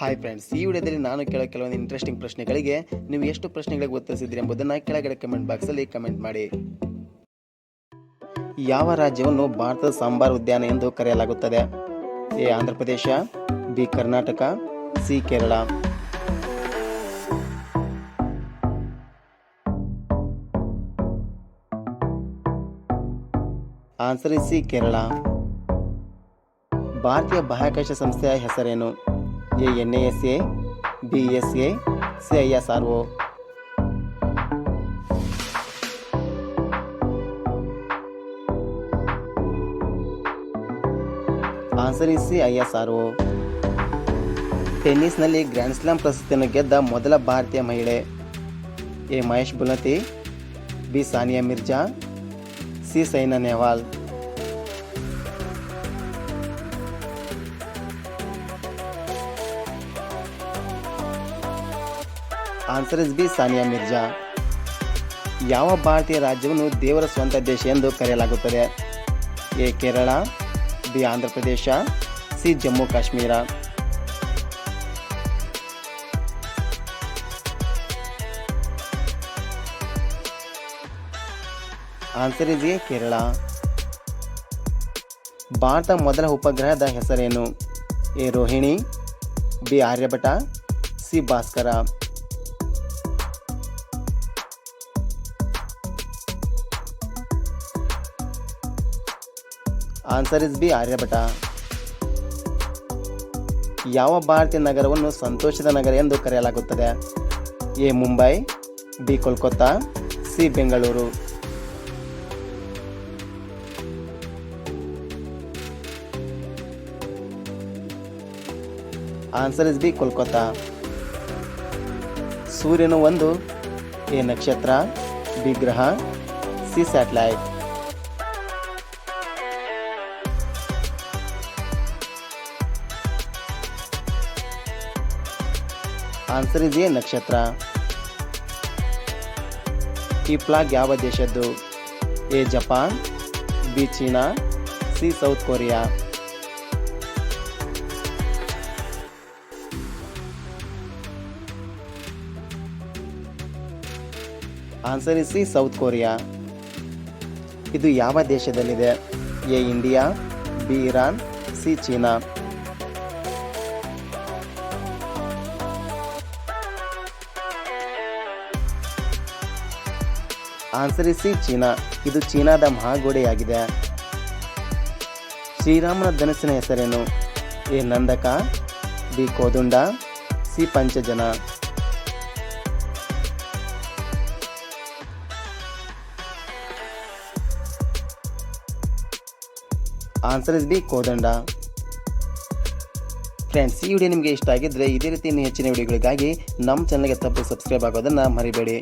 Hi friends ಈ ವಿಡಿಯೋದಲ್ಲಿ ನಾನು ಕೇಳೋ ಕೆಲವೊಂದು ಇಂಟ್ರೆಸ್ಟಿಂಗ್ ಪ್ರಶ್ನೆಗಳಿಗೆ ನೀವು ಎಷ್ಟು ಪ್ರಶ್ನೆಗಳಿಗೆ ಉತ್ತರಿಸಿದ್ರಿ ಎಂಬುದನ್ನು ಕೆಳಗಡೆ ಕಮೆಂಟ್ ಬಾಕ್ಸಲ್ಲಿ ಕಮೆಂಟ್ ಮಾಡಿ. ಯಾವ ರಾಜ್ಯವನ್ನು ಭಾರತದ ಸಾಂಬಾರ್ ಉದ್ಯಾನ ಎಂದು ಕರೆಯಲಾಗುತ್ತದೆ? A Andhra Pradesh B, Karnataka, C, Kerala. Answer C Kerala ಭಾರತೀಯ ಬಾಹ್ಯಾಕಾಶ ಸಂಸ್ಥೆಯ ಹೆಸರೇನು? A N A S A B S A C I S R O answer is C I S R O ಟೆನ್ನಿಸ್ನಲ್ಲಿ grand slam ಪ್ರಶಸ್ತಿಯನ್ನು ಗೆದ್ದ ಮೊದಲ ಭಾರತೀಯ ಮಹಿಳೆ A Mahesh Bhupathi B Sania Mirza, C Saina Nehwal. Answer is B Sania Mirza ಯಾವ ಭಾರತೀಯ ರಾಜ್ಯವನ್ನು ದೇವರ ಸ್ವಂತ ದೇಶ ಎಂದು ಕರೆಯಲಾಗುತ್ತದೆ? A, Kerala, B Andhra Pradesh C, Jammu, Kashmir. Answer is A Kerala Bharat ಮೊದಲ ಉಪಗ್ರಹದ ಹೆಸರೇನು? A, Rohini, B, Aryabhata, C, Bhaskara. Answer is B Aryabhata ಯಾವ ಭಾರತೀಯ ನಗರವನ್ನು ಸಂತೋಷದ ನಗರ ಎಂದು ಕರೆಯಲಾಗುತ್ತದೆ? A, Mumbai, B, Kolkata, C, Bengaluru. Answer is B Kolkata. ಸೂರ್ಯನು ಒಂದು, ಎ, ನಕ್ಷತ್ರ, ಬಿ, ಗ್ರಹ, C, satellite. Answer is A ನಕ್ಷತ್ರ ಈ ಫ್ಲಾಗ್ ಯಾವ ದೇಶದ್ದು A Japan B China C South Korea answer is C South Korea ಇದು ಯಾವ ದೇಶದಲ್ಲಿದೆ? A India B Iran C China answer is C China. ಇದು ಚೀನಾದ ಮಹಾಗೋಡೆಯಾಗಿದೆ. ಶ್ರೀರಾಮನ ಧನಸ್ಸಿನ ಹೆಸರೇನು? A. Nandaka, B. Kodanda, C. Panchajanya. Answer is B. Kodanda. Friends ಈ video ನಿಮಗೆ ಇಷ್ಟ ಆಗಿದ್ರೆ ಇದೇ ರೀತಿ ಹೆಚ್ಚಿನ ವಿಡಿಯೋಗಳಿಗಾಗಿ ನಮ್ಮ ಚಾನಲ್ಗೆ ತಪ್ಪು ಸಬ್ಸ್ಕ್ರೈಬ್ ಆಗೋದನ್ನು ಮರಿಬೇಡಿ.